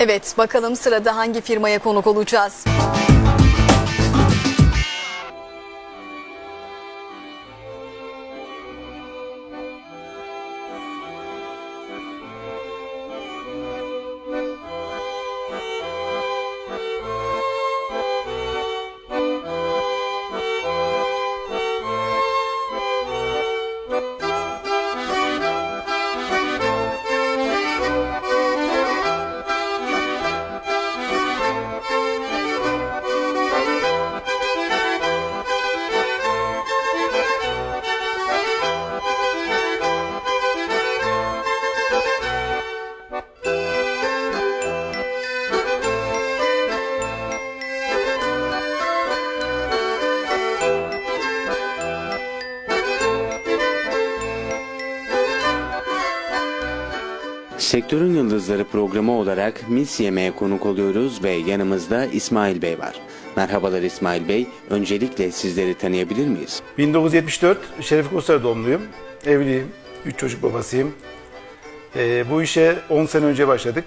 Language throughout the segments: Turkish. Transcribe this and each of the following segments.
Evet bakalım sırada hangi firmaya konuk olacağız? Sektörün Yıldızları programı olarak Mis Yemeğe konuk oluyoruz ve yanımızda İsmail Bey var. Merhabalar İsmail Bey. Öncelikle sizleri tanıyabilir miyiz? 1974 Şerif Koster doğumluyum. Evliyim. Üç çocuk babasıyım. Ee, bu işe 10 sene önce başladık.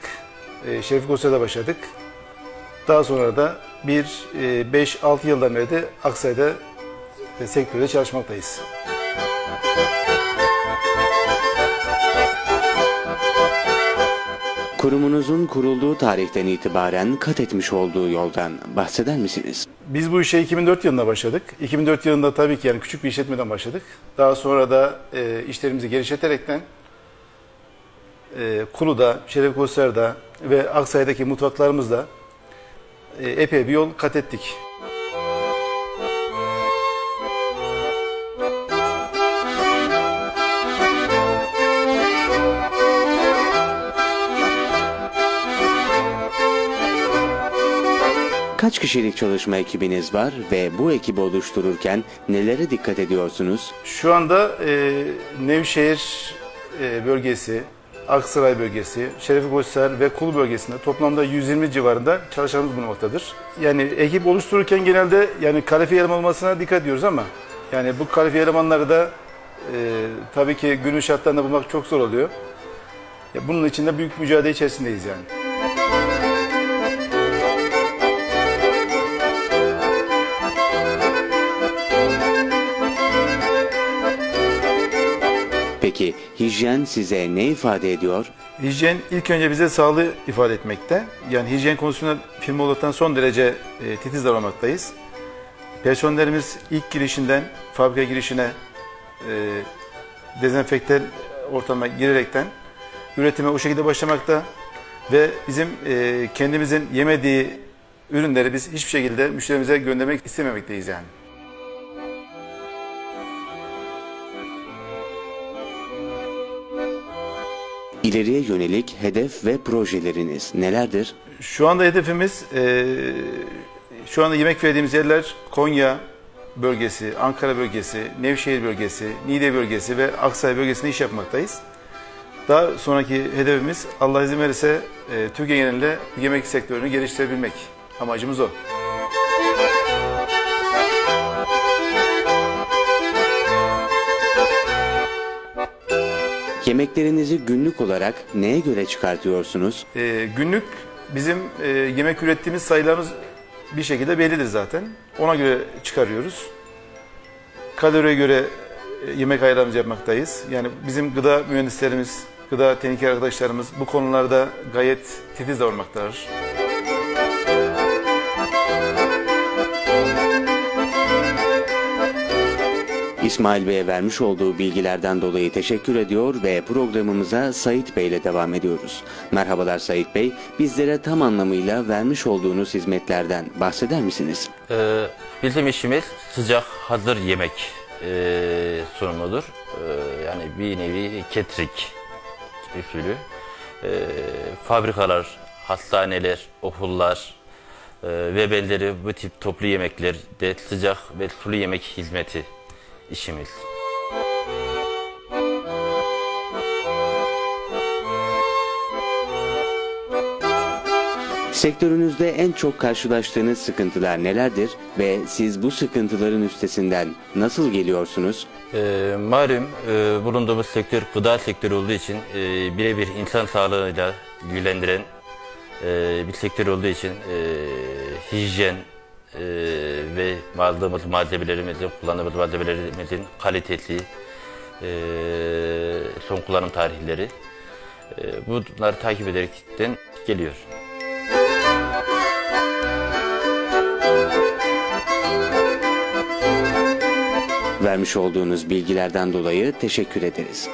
Ee, Şerif Koster'da başladık. Daha sonra da bir 5-6 yıldan beri de Aksaray'da e, sektörde çalışmaktayız. Kurumunuzun kurulduğu tarihten itibaren kat etmiş olduğu yoldan bahseder misiniz? Biz bu işe 2004 yılında başladık. 2004 yılında tabii ki yani küçük bir işletmeden başladık. Daha sonra da e, işlerimizi geliştirerekten e, Kulu'da, Şeref Koster'da ve Aksaray'daki mutfaklarımızda e, epey bir yol kat ettik. Kaç kişilik çalışma ekibiniz var ve bu ekibi oluştururken nelere dikkat ediyorsunuz? Şu anda e, Nevşehir e, bölgesi, Aksaray bölgesi, Şerefi Koçser ve Kulu bölgesinde toplamda 120 civarında çalışanımız bulunmaktadır. Yani ekip oluştururken genelde yani kalifiye eleman olmasına dikkat ediyoruz ama yani bu kalifiye elemanları da e, tabii ki günün şartlarında bulmak çok zor oluyor. Ya bunun için de büyük mücadele içerisindeyiz yani. Peki hijyen size ne ifade ediyor? Hijyen ilk önce bize sağlığı ifade etmekte. Yani hijyen konusunda firma olaraktan son derece e, titiz davranmaktayız. Personellerimiz ilk girişinden fabrika girişine e, dezenfekte ortama girerekten üretime o şekilde başlamakta ve bizim e, kendimizin yemediği ürünleri biz hiçbir şekilde müşterimize göndermek istememekteyiz yani. İleriye yönelik hedef ve projeleriniz nelerdir? Şu anda hedefimiz e, şu anda yemek verdiğimiz yerler Konya bölgesi, Ankara bölgesi, Nevşehir bölgesi, Niğde bölgesi ve Aksaray bölgesinde iş yapmaktayız. Daha sonraki hedefimiz Allah izin verirse e, Türkiye genelinde yemek sektörünü geliştirebilmek. Amacımız o. Yemeklerinizi günlük olarak neye göre çıkartıyorsunuz? E, günlük bizim e, yemek ürettiğimiz sayılarımız bir şekilde bellidir zaten. Ona göre çıkarıyoruz. Kaloriye göre e, yemek ayarlarımızı yapmaktayız. Yani bizim gıda mühendislerimiz, gıda teknik arkadaşlarımız bu konularda gayet titiz davranmaktadır. İsmail Bey'e vermiş olduğu bilgilerden dolayı teşekkür ediyor ve programımıza Sait Bey ile devam ediyoruz. Merhabalar Sait Bey, bizlere tam anlamıyla vermiş olduğunuz hizmetlerden bahseder misiniz? Ee, bizim işimiz sıcak hazır yemek e, sunumudur. Ee, yani bir nevi ketrik usulü. Ee, fabrikalar, hastaneler, okullar e, ve belleri bu tip toplu yemeklerde sıcak ve sulu yemek hizmeti işimiz. Sektörünüzde en çok karşılaştığınız sıkıntılar nelerdir ve siz bu sıkıntıların üstesinden nasıl geliyorsunuz? Ee, malum e, bulunduğumuz sektör gıda sektörü olduğu için e, birebir insan sağlığıyla ilgilendiren e, bir sektör olduğu için e, hijyen e, ve aldığımız malzemelerimizin, kullandığımız malzemelerimizin kalitesi, e, son kullanım tarihleri e, bunları takip ederekten geliyor. Vermiş olduğunuz bilgilerden dolayı teşekkür ederiz.